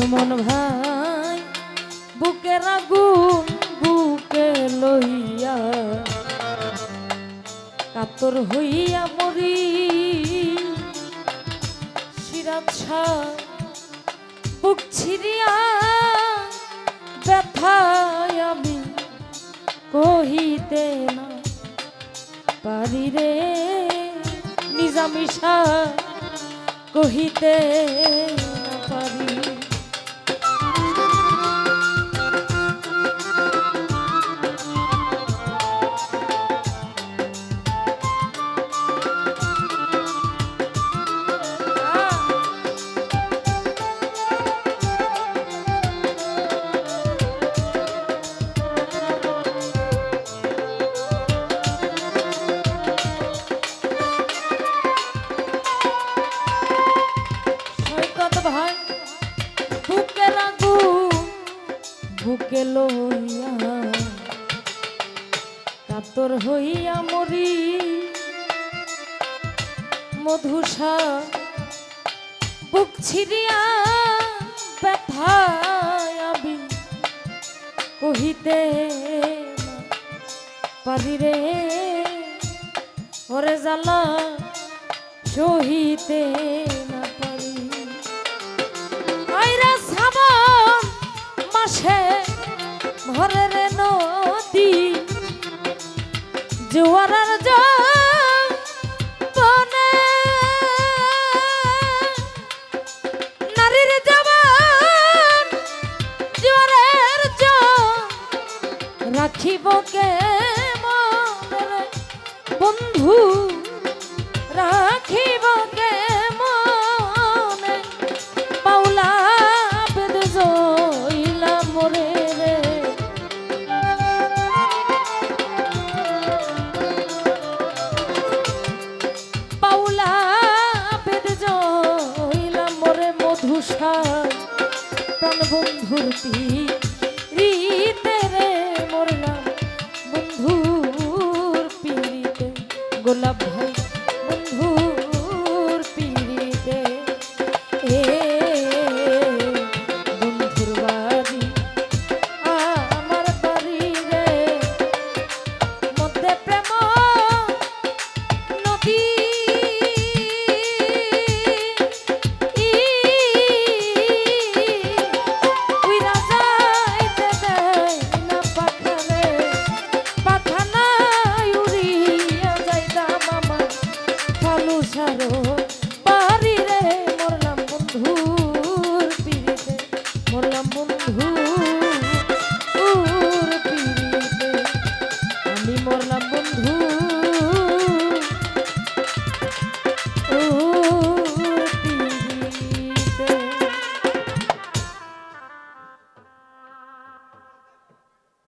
সুমন ভাই বুকের আগুন বুকে লইয়া। কাতর হইয়া মরি শাহ বুক ছিড়িয়া ব্যথায় আমি কহিতে না পারি রে, নিজামিশা কহিতে না পারি বুকে লইয়া, কাতর হইয়া মরি। মধুসা, বুক ছিড়িয়া ব্যথায় আমি কহিতে, পারি রে, ওরে জ্বালা সহিতে না। মাসে ভরের নদী জোয়ারার বনে। নারীর জবান জোয়ারের রাখিব কে বন্ধু? বন্ধুর পিড়িতে রে মোরলাম বন্ধুর পিড়িতে। গোলাপ